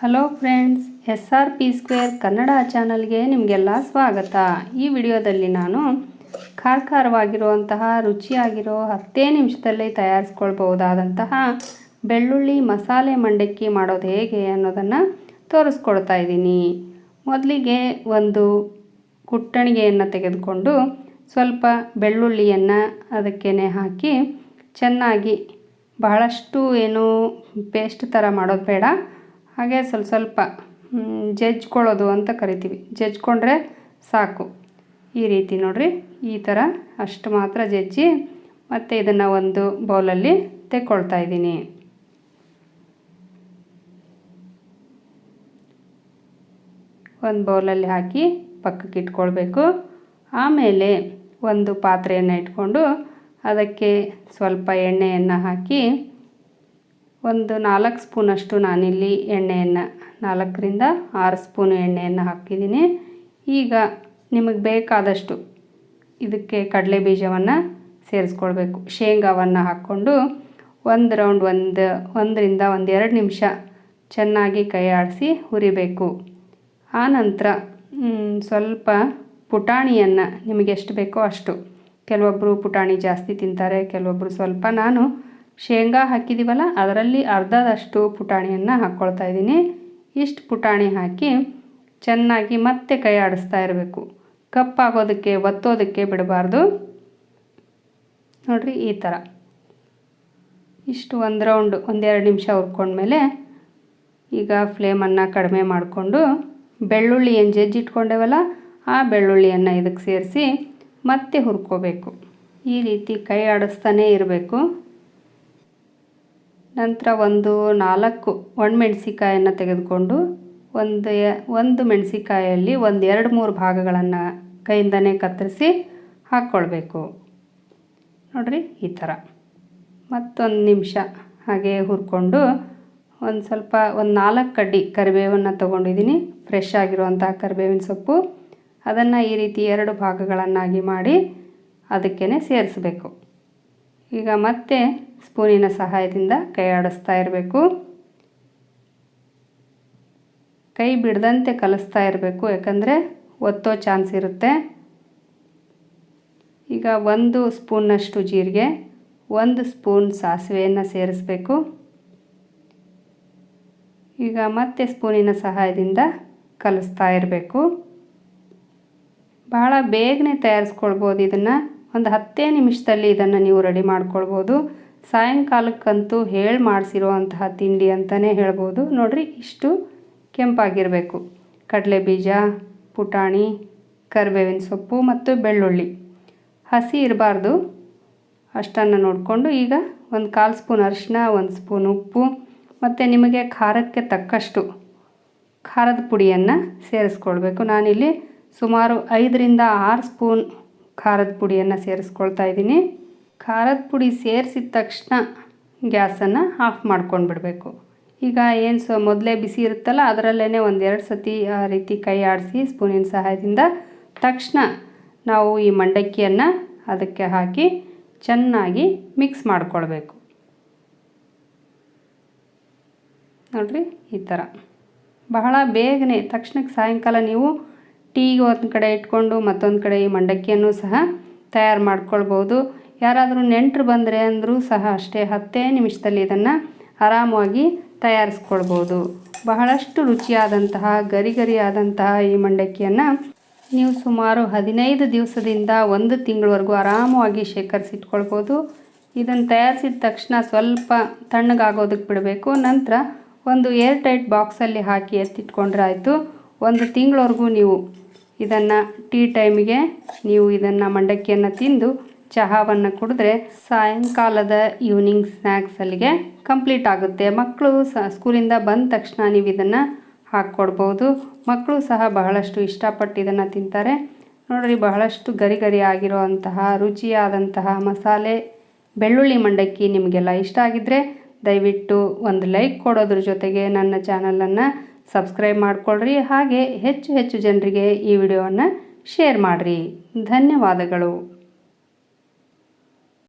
Hello friends S R P square Kannada ಚಾನಲ್ಗೆ ನಿಮಗೆಲ್ಲ ಸ್ವಾಗತ. ಈ ವಿಡಿಯೋದಲ್ಲಿ ನಾನು ಖಾರ ಖಾರವಾಗಿರುವಂತಹ ರುಚಿಯಾಗಿರೋ ಹತ್ತೇ ನಿಮಿಷದಲ್ಲಿ ತಯಾರಿಸ್ಕೊಳ್ಬಹುದಾದಂತಹ ಬೆಳ್ಳುಳ್ಳಿ ಮಸಾಲೆ ಮಂಡಕ್ಕಿ ಮಾಡೋದು ಹೇಗೆ ಅನ್ನೋದನ್ನು ತೋರಿಸ್ಕೊಡ್ತಾ ಇದ್ದೀನಿ. ಮೊದಲಿಗೆ ಒಂದು ಕುಟ್ಟಣಿಗೆಯನ್ನು ತೆಗೆದುಕೊಂಡು ಸ್ವಲ್ಪ ಬೆಳ್ಳುಳ್ಳಿಯನ್ನು ಅದಕ್ಕೇ ಹಾಕಿ ಚೆನ್ನಾಗಿ ಬಹಳಷ್ಟು ಏನು ಪೇಸ್ಟ್ ಥರ ಮಾಡೋದು ಬೇಡ. ಹಾಗೆ ಸ್ವಲ್ಪ ಸ್ವಲ್ಪ ಜಜ್ಕೊಳ್ಳೋದು ಅಂತ ಕರಿತೀವಿ. ಜಜ್ಕೊಂಡ್ರೆ ಸಾಕು. ಈ ರೀತಿ ನೋಡಿರಿ, ಈ ಥರ ಅಷ್ಟು ಮಾತ್ರ ಜಜ್ಜಿ ಮತ್ತು ಇದನ್ನು ಒಂದು ಬೌಲಲ್ಲಿ ತೆಕ್ಕೊಳ್ತಾ ಇದ್ದೀನಿ. ಒಂದು ಬೌಲಲ್ಲಿ ಹಾಕಿ ಪಕ್ಕಕ್ಕೆ ಇಟ್ಕೊಳ್ಬೇಕು. ಆಮೇಲೆ ಒಂದು ಪಾತ್ರೆಯನ್ನು ಇಟ್ಕೊಂಡು ಅದಕ್ಕೆ ಸ್ವಲ್ಪ ಎಣ್ಣೆಯನ್ನು ಹಾಕಿ ಒಂದು ನಾಲ್ಕು ಸ್ಪೂನಷ್ಟು ನಾನಿಲ್ಲಿ ಎಣ್ಣೆಯನ್ನು, ನಾಲ್ಕರಿಂದ ಆರು ಸ್ಪೂನು ಎಣ್ಣೆಯನ್ನು ಹಾಕಿದ್ದೀನಿ. ಈಗ ನಿಮಗೆ ಬೇಕಾದಷ್ಟು ಇದಕ್ಕೆ ಕಡಲೆ ಬೀಜವನ್ನು ಸೇರಿಸ್ಕೊಳ್ಬೇಕು. ಶೇಂಗಾವನ್ನು ಹಾಕ್ಕೊಂಡು ಒಂದು ರೌಂಡ್, ಒಂದು, ಒಂದರಿಂದ ಒಂದು ಎರಡು ನಿಮಿಷ ಚೆನ್ನಾಗಿ ಕೈ ಆಡಿಸಿ ಹುರಿಬೇಕು. ಆನಂತರ ಸ್ವಲ್ಪ ಪುಟಾಣಿಯನ್ನು ನಿಮಗೆ ಎಷ್ಟು ಬೇಕೋ ಅಷ್ಟು. ಕೆಲವೊಬ್ಬರು ಪುಟಾಣಿ ಜಾಸ್ತಿ ತಿಂತಾರೆ ಕೆಲವೊಬ್ಬರು ಸ್ವಲ್ಪ. ನಾನು ಶೇಂಗಾ ಹಾಕಿದ್ದೀವಲ್ಲ ಅದರಲ್ಲಿ ಅರ್ಧದಷ್ಟು ಪುಟಾಣಿಯನ್ನು ಹಾಕ್ಕೊಳ್ತಾ ಇದ್ದೀನಿ. ಇಷ್ಟು ಪುಟಾಣಿ ಹಾಕಿ ಚೆನ್ನಾಗಿ ಮತ್ತೆ ಕೈ ಆಡಿಸ್ತಾ ಇರಬೇಕು. ಕಪ್ಪಾಗೋದಕ್ಕೆ, ಒತ್ತೋದಕ್ಕೆ ಬಿಡಬಾರ್ದು. ನೋಡಿರಿ, ಈ ಥರ ಇಷ್ಟು ಒಂದು ರೌಂಡ್ ಒಂದೆರಡು ನಿಮಿಷ ಹುರ್ಕೊಂಡ್ಮೇಲೆ ಈಗ ಫ್ಲೇಮನ್ನು ಕಡಿಮೆ ಮಾಡಿಕೊಂಡು ಬೆಳ್ಳುಳ್ಳಿ ಏನು ಜಜ್ಜಿಟ್ಕೊಂಡೇವಲ್ಲ ಆ ಬೆಳ್ಳುಳ್ಳಿಯನ್ನು ಇದಕ್ಕೆ ಸೇರಿಸಿ ಮತ್ತೆ ಹುರ್ಕೋಬೇಕು. ಈ ರೀತಿ ಕೈ ಆಡಿಸ್ತಾನೇ ಇರಬೇಕು. ನಂತರ ಒಂದು ನಾಲ್ಕು ಒಣಮೆಣಸಿಕಾಯನ್ನು ತೆಗೆದುಕೊಂಡು ಒಂದು ಒಂದು ಮೆಣಸಿಕಾಯಲ್ಲಿ ಒಂದು ಎರಡು ಮೂರು ಭಾಗಗಳನ್ನು ಕೈಯಿಂದನೇ ಕತ್ತರಿಸಿ ಹಾಕ್ಕೊಳ್ಬೇಕು. ನೋಡಿರಿ ಈ ಥರ ಮತ್ತೊಂದು ನಿಮಿಷ ಹಾಗೆ ಹುರ್ಕೊಂಡು ಒಂದು ಸ್ವಲ್ಪ ಒಂದು ನಾಲ್ಕು ಕಡ್ಡಿ ಕರಿಬೇವನ್ನು ತೊಗೊಂಡಿದ್ದೀನಿ ಫ್ರೆಶ್ ಆಗಿರುವಂಥ ಕರಿಬೇವಿನ ಸೊಪ್ಪು. ಅದನ್ನು ಈ ರೀತಿ ಎರಡು ಭಾಗಗಳನ್ನಾಗಿ ಮಾಡಿ ಅದಕ್ಕೇ ಸೇರಿಸಬೇಕು. ಈಗ ಮತ್ತೆ ಸ್ಪೂನಿನ ಸಹಾಯದಿಂದ ಕೈ ಆಡಿಸ್ತಾ ಇರಬೇಕು. ಕೈ ಬಿಡದಂತೆ ಕಲಿಸ್ತಾ ಇರಬೇಕು, ಯಾಕಂದರೆ ಒತ್ತೋ ಚಾನ್ಸ್ ಇರುತ್ತೆ. ಈಗ ಒಂದು ಸ್ಪೂನ್ನಷ್ಟು ಜೀರಿಗೆ, ಒಂದು ಸ್ಪೂನ್ ಸಾಸಿವೆಯನ್ನು ಸೇರಿಸಬೇಕು. ಈಗ ಮತ್ತೆ ಸ್ಪೂನಿನ ಸಹಾಯದಿಂದ ಕಲಿಸ್ತಾ ಇರಬೇಕು. ಬಹಳ ಬೇಗನೆ ತಯಾರಿಸ್ಕೊಳ್ಬೋದು ಇದನ್ನು. ಒಂದು ಹತ್ತೇ ನಿಮಿಷದಲ್ಲಿ ಇದನ್ನು ನೀವು ರೆಡಿ ಮಾಡ್ಕೊಳ್ಬೋದು. ಸಾಯಂಕಾಲಕ್ಕಂತೂ ಹೇಳಿ ಮಾಡಿಸಿರುವಂತಹ ತಿಂಡಿ ಅಂತಲೇ ಹೇಳ್ಬೋದು. ನೋಡಿರಿ, ಇಷ್ಟು ಕೆಂಪಾಗಿರಬೇಕು. ಕಡಲೆ ಬೀಜ ಪುಟಾಣಿ, ಕರಿಬೇವಿನ ಸೊಪ್ಪು ಮತ್ತು ಬೆಳ್ಳುಳ್ಳಿ. ಹಸಿ ಇರಬಾರ್ದು. ಅಷ್ಟನ್ನು ನೋಡಿಕೊಂಡು ಈಗ ಒಂದು ಕಾಲು ಸ್ಪೂನ್ ಅರಿಶಿನ ಒಂದು ಸ್ಪೂನ್ ಉಪ್ಪು ಮತ್ತು ನಿಮಗೆ ಖಾರಕ್ಕೆ ತಕ್ಕಷ್ಟು ಖಾರದ ಪುಡಿಯನ್ನು ಸೇರಿಸ್ಕೊಳ್ಬೇಕು. ನಾನಿಲ್ಲಿ ಸುಮಾರು ಐದರಿಂದ ಆರು ಸ್ಪೂನ್ ಖಾರದ ಪುಡಿಯನ್ನು ಸೇರಿಸ್ಕೊಳ್ತಾ ಇದ್ದೀನಿ. ಖಾರದ ಪುಡಿ ಸೇರಿಸಿದ ತಕ್ಷಣ ಗ್ಯಾಸನ್ನು ಆಫ್ ಮಾಡ್ಕೊಂಡು ಬಿಡಬೇಕು ಈಗ ಏನು ಸೊ, ಮೊದಲೇ ಬಿಸಿ ಇರುತ್ತಲ್ಲ ಅದರಲ್ಲೇ ಒಂದೆರಡು ಸತಿ ಆ ರೀತಿ ಕೈ ಆಡಿಸಿ ಸ್ಪೂನಿನ ಸಹಾಯದಿಂದ ತಕ್ಷಣ ನಾವು ಈ ಮಂಡಕ್ಕಿಯನ್ನು ಅದಕ್ಕೆ ಹಾಕಿ ಚೆನ್ನಾಗಿ ಮಿಕ್ಸ್ ಮಾಡ್ಕೊಳ್ಬೇಕು. ನೋಡ್ರಿ, ಈ ಥರ. ಬಹಳ ಬೇಗನೆ ತಕ್ಷಣಕ್ಕೆ ಸಾಯಂಕಾಲ ನೀವು ಟೀಗೆ ಒಂದು ಕಡೆ ಇಟ್ಕೊಂಡು ಮತ್ತೊಂದು ಕಡೆ ಈ ಮಂಡಕ್ಕಿಯನ್ನು ಸಹ ತಯಾರು ಮಾಡ್ಕೊಳ್ಬೋದು. ಯಾರಾದರೂ ನೆಂಟರು ಬಂದರೆ ಅಂದರೂ ಸಹ ಅಷ್ಟೇ ಹತ್ತೇ ನಿಮಿಷದಲ್ಲಿ ಇದನ್ನು ಆರಾಮವಾಗಿ ತಯಾರಿಸ್ಕೊಳ್ಬೋದು. ಬಹಳಷ್ಟು ರುಚಿಯಾದಂತಹ ಗರಿ ಗರಿಯಾದಂತಹ ಈ ಮಂಡಕ್ಕಿಯನ್ನು ನೀವು ಸುಮಾರು ಹದಿನೈದು ದಿವಸದಿಂದ ಒಂದು ತಿಂಗಳವರೆಗೂ ಆರಾಮವಾಗಿ ಶೇಖರಿಸಿಟ್ಕೊಳ್ಬೋದು. ಇದನ್ನು ತಯಾರಿಸಿದ ತಕ್ಷಣ ಸ್ವಲ್ಪ ತಣ್ಣಗಾಗೋದಕ್ಕೆ ಬಿಡಬೇಕು. ನಂತರ ಒಂದು ಏರ್ ಟೈಟ್ ಬಾಕ್ಸಲ್ಲಿ ಹಾಕಿ ಎತ್ತಿಟ್ಕೊಂಡ್ರೆ ಆಯಿತು. ಒಂದು ತಿಂಗಳವರೆಗೂ ನೀವು ಇದನ್ನು ಟೀ ಟೈಮಿಗೆ ನೀವು ಇದನ್ನು ಮಂಡಕ್ಕಿಯನ್ನು ತಿಂದು ಚಹಾವನ್ನು ಕುಡಿದ್ರೆ ಸಾಯಂಕಾಲದ ಈವ್ನಿಂಗ್ ಸ್ನ್ಯಾಕ್ಸ್ ಅಲ್ಲಿಗೆ ಕಂಪ್ಲೀಟ್ ಆಗುತ್ತೆ. ಮಕ್ಕಳು ಸ ಸ್ಕೂಲಿಂದ ಬಂದ ತಕ್ಷಣ ನೀವು ಇದನ್ನು ಹಾಕ್ಕೊಡ್ಬೋದು. ಮಕ್ಕಳು ಸಹ ಬಹಳಷ್ಟು ಇಷ್ಟಪಟ್ಟು ಇದನ್ನು ತಿಂತಾರೆ. ನೋಡ್ರಿ, ಬಹಳಷ್ಟು ಗರಿ ಗರಿ ಆಗಿರುವಂತಹ, ರುಚಿಯಾದಂತಹ ಮಸಾಲೆ ಬೆಳ್ಳುಳ್ಳಿ ಮಂಡಕ್ಕಿ ನಿಮಗೆಲ್ಲ ಇಷ್ಟ ಆಗಿದ್ದರೆ ದಯವಿಟ್ಟು ಒಂದು ಲೈಕ್ ಕೊಡೋದ್ರ ಜೊತೆಗೆ ನನ್ನ ಚಾನಲನ್ನು ಸಬ್ಸ್ಕ್ರೈಬ್ ಮಾಡಿಕೊಳ್ಳ್ರಿ ಹಾಗೆ ಹೆಚ್ಚು ಹೆಚ್ಚು ಜನರಿಗೆ ಈ ವಿಡಿಯೋವನ್ನು ಶೇರ್ ಮಾಡಿರಿ. ಧನ್ಯವಾದಗಳು.